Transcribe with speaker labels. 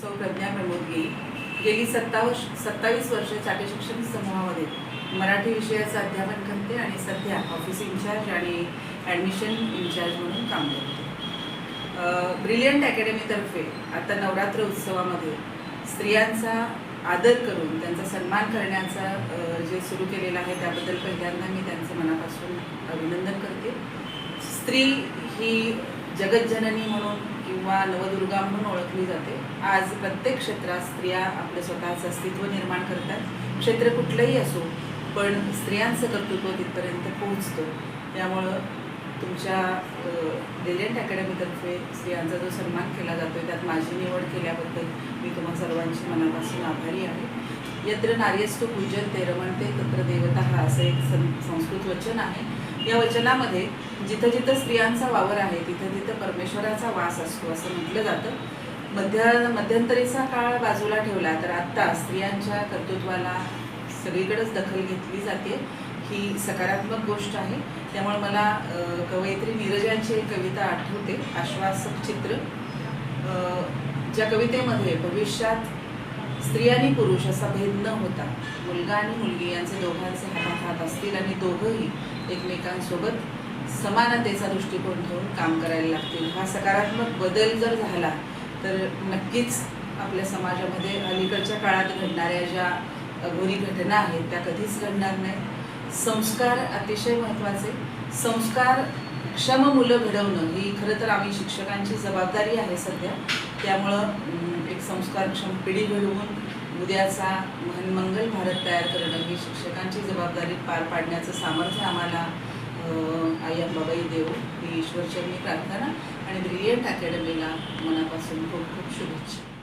Speaker 1: सौ प्रज्ञा प्रमोदगी गेली सत्तावीस सत्तावीस वर्ष चाटे शिक्षण समूहामध्ये मराठी विषयाचं अध्यापन करते आणि सध्या ऑफिस इन्चार्ज आणि ॲडमिशन इन्चार्ज म्हणून काम करते. ब्रिलियंट अकॅडमीतर्फे आता नवरात्र उत्सवामध्ये स्त्रियांचा आदर करून त्यांचा सन्मान करण्याचा जे सुरू केलेलं आहे त्याबद्दल पहिल्यांदा मी त्यांचं मनापासून अभिनंदन करते. स्त्री ही जगज्जननी म्हणून किंवा नवदुर्गा म्हणून ओळखली जाते. आज प्रत्येक क्षेत्रात स्त्रिया आपलं स्वतःचं अस्तित्व निर्माण करतात. क्षेत्र कुठलंही असो पण स्त्रियांचं कर्तृत्व तिथपर्यंत पोहोचतो. त्यामुळं तुमच्या ब्रिलियंट अकॅडमीतर्फे स्त्रियांचा जो सन्मान केला जातो त्यात माझी निवड केल्याबद्दल मी तुम्हा सर्वांची मनापासून आभारी आहे. यत्र नार्यस्तु पूजन्ते रमणते तत्र देवता हा असं एक सं संस्कृत वचन आहे. या वचनामध्ये जिथं जिथं स्त्रियांचा वावर आहे तिथं तिथं परमेश्वराचा वास असतो असं म्हटलं जातं. मध्य मध्यंतरीचा काळ बाजूला ठेवला तर आत्ता स्त्रियांच्या कर्तृत्वाला सगळीकडेच दखल घेतली जाते. ही सकारात्मक गोष्ट आहे. त्यामुळे मला कवयित्री नीरजांची एक कविता आठवते आश्वासक चित्र. ज्या कवितेमध्ये भविष्यात स्त्री आणि पुरुष असा भेद न होता मुलगा आणि मुलगी यांचे दोघांचे हातात हात असतील आणि दोघंही एकमेकांसोबत समानतेचा दृष्टिकोन ठेवून काम करायला लागतील. हा सकारात्मक बदल जर झाला तर नक्कीच आपल्या समाजामध्ये अलीकडच्या काळात घडणाऱ्या ज्या अघोरी घटना आहेत त्या कधीच घडणार नाही संस्कार अतिशय महत्त्वाचे. संस्कार क्षम मुलं घडवणं ही खरं तर आम्ही शिक्षकांची जबाबदारी आहे सध्या. त्यामुळं अं, पिढी घडवून उद्याचा मनमंगल भारत तयार करणं ही शिक्षकांची जबाबदारी पार पाडण्याचं सामर्थ्य आम्हाला आई अंबाबाई देव ही ईश्वरचरणी प्रार्थना आणि ब्रिलियंट अकॅडमीला मनापासून खूप खूप शुभेच्छा.